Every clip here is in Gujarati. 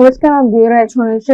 નમસ્કાર, આપ જોઈ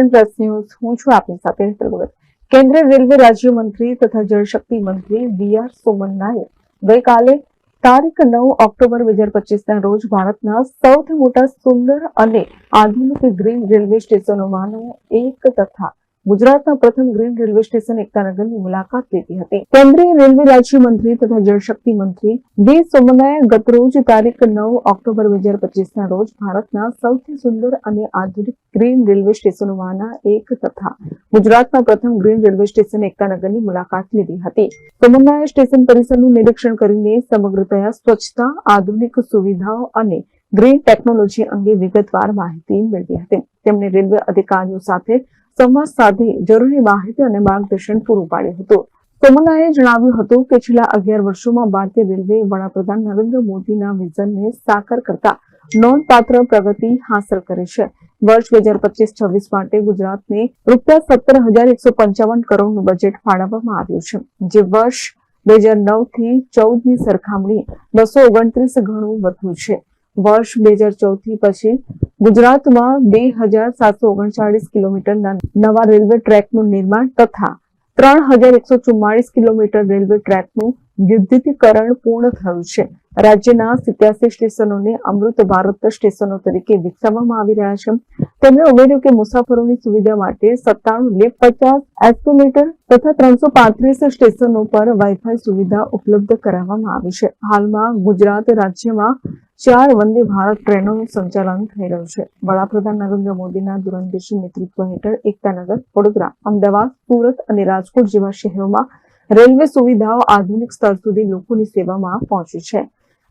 પ્લસ ન્યૂઝ. હું છું આપની સાથે હેતલ ભગત કેન્દ્રીય રેલવે રાજ્યમંત્રી તથા જળશક્તિ મંત્રી વી આર સોમન્નાએ ગઈકાલે તારીખ નવ ઓક્ટોબર બે હજાર પચીસના રોજ ભારતના સૌથી મોટા સુંદર અને આધુનિક ગ્રીન રેલવે સ્ટેશનોમાંનું એક તથા ગુજરાતના પ્રથમ ગ્રીન રેલવે સ્ટેશન એકતાનગરની મુલાકાત લીધી હતી. કેન્દ્રીય રેલવે રાજ્યમંત્રી તથા જળશક્તિ મંત્રી વી સોમનાએ ગતરોજ તારીખ નવ ઓક્ટોબર બે હજાર પચીસના રોજ ભારતના સૌથી સુંદર અને આધુનિક ગ્રીન રેલવે સ્ટેશનોમાંના એક તથા ગુજરાતના પ્રથમ ગ્રીન રેલવે સ્ટેશન એકતાનગરની મુલાકાત લીધી હતી. સોમનાએ સ્ટેશન પરિસરનું નિરીક્ષણ કરીને સમગ્રતયા સ્વચ્છતા, આધુનિક સુવિધાઓ અને ગ્રીન ટેકનોલોજી અંગે વિગતવાર માહિતી મેળવી હતી. તેમણે રેલવે અધિકારીઓ સાથે સંવાદ સાથે જરૂરી માહિતી અને માર્ગદર્શન પૂરું પાડ્યું હતું. સોમનાએ જણાવ્યું હતું કે છેલ્લા અગિયાર વર્ષોમાં ભારતીય રેલવે વડાપ્રધાન નરેન્દ્ર મોદીના વિઝનને સાકાર કરતા નોંધપાત્ર પ્રગતિ હાંસલ કરી છે. વર્ષ બે હજાર પચીસ છવ્વીસ માટે ગુજરાતને રૂપિયા સત્તર હજાર એકસો પંચાવન કરોડનું બજેટ ફાળવવામાં આવ્યું છે. જે વર્ષ બે હજાર નવથી ચૌદની સરખામણી બસો ઓગણત્રીસ ગણું વધુ છે. વર્ષ બે હજાર ચૌદથી પછી ગુજરાતમાં બે હજાર સાતસો ઓગણચાળીસ કિલોમીટરના નવા રેલવે ટ્રેકનું નિર્માણ તથા ત્રણ હજાર એકસો ચુમ્માળીસ કિલોમીટર રેલવે ટ્રેકનું વિદ્યુતીકરણ પૂર્ણ થયું છે. રાજ્યના સિત્યાસી સ્ટેશનોને અમૃત ભારત સ્ટેશનો તરીકે વિકસાવવામાં આવી રહ્યા છે. તેમણે ઉમેર્યું કે મુસાફરોની સુવિધા માટે સત્તાણું લિફ્ટ પચાસ એસ્કેલેટર તથા ત્રણસો પાંત્રીસ સ્ટેશનો પર વાઈફાઈ સુવિધા ઉપલબ્ધ કરાવવામાં આવી છે. હાલમાં ગુજરાત રાજ્યમાં ચાર વંદે ભારત ટ્રેનોનું સંચાલન થઈ રહ્યું છે. વડાપ્રધાન નરેન્દ્ર મોદીના દૂરંદેશી નેતૃત્વ હેઠળ એકતાનગર વડોદરા, અમદાવાદ, સુરત અને રાજકોટ જેવા શહેરોમાં રેલવે સુવિધાઓ આધુનિક સ્તર સુધી લોકોની સેવામાં પહોંચી છે.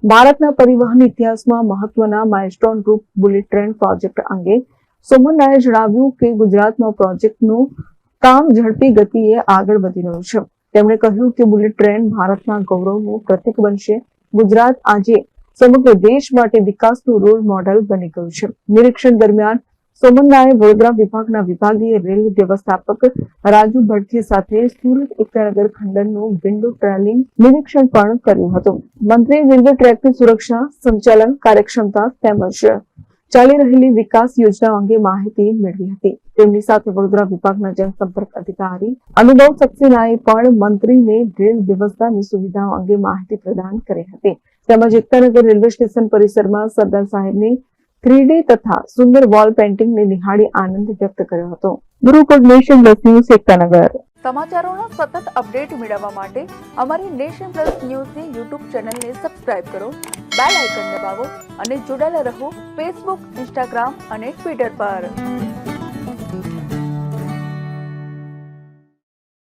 ભારતના પરિવહન ઇતિહાસમાં મહત્વના માઇલસ્ટોન રૂપ બુલેટ ટ્રેન પ્રોજેક્ટ અંગે સોમનાએ જણાવ્યું કે ગુજરાતમાં પ્રોજેક્ટનું કામ ઝડપી ગતિએ આગળ વધી રહ્યું છે. તેમણે કહ્યું કે બુલેટ ટ્રેન ભારતના ગૌરવનું પ્રતીક બનશે. ગુજરાત આજે સમગ્ર દેશ માટે વિકાસનું રોલ મોડેલ બની ગયું છે. નિરીક્ષણ દરમિયાન સોમનાએ વડોદરા વિભાગના વિભાગીય રેલ વ્યવસ્થાપક રાજુ ભટ્ટી સાથે સુરત એકતાનગર ખંડનનું વિન્ડો ટ્રેલિંગ નિરીક્ષણ પણ કર્યું હતું. મંત્રી રેલવે ટ્રેકની સુરક્ષા, સંચાલન, કાર્યક્ષમતા તેમજ ચાલી રહેલી વિકાસ યોજનાઓ અંગે માહિતી મેળવી હતી. તેમની સાથે વડોદરા વિભાગના જનસંપર્ક અધિકારી અનુભવ સક્સેનાએ પણ મંત્રીને રેલ વ્યવસ્થાની સુવિધાઓ અંગે માહિતી પ્રદાન કરી હતી. તેમજ એકતાનગર રેલવે સ્ટેશન પરિસરમાં સરદાર સાહેબની થ્રી તથા સુંદર વોલ પેઇન્ટિંગને નિહાળી આનંદ વ્યક્ત કર્યો હતો. ગુરુ નેશન પ્લસ ન્યૂઝ એકતાનગર સમાચારોના સતત અપડેટ મેળવવા માટે અમારી નેશન પ્લસ ન્યૂઝની યુટ્યુબ ચેનલને સબસ્ક્રાઇબ કરો બેલ આઇકન દબાવો અને જોડાયેલા રહો ફેસબુક ઇન્સ્ટાગ્રામ અને ટ્વિટર પર.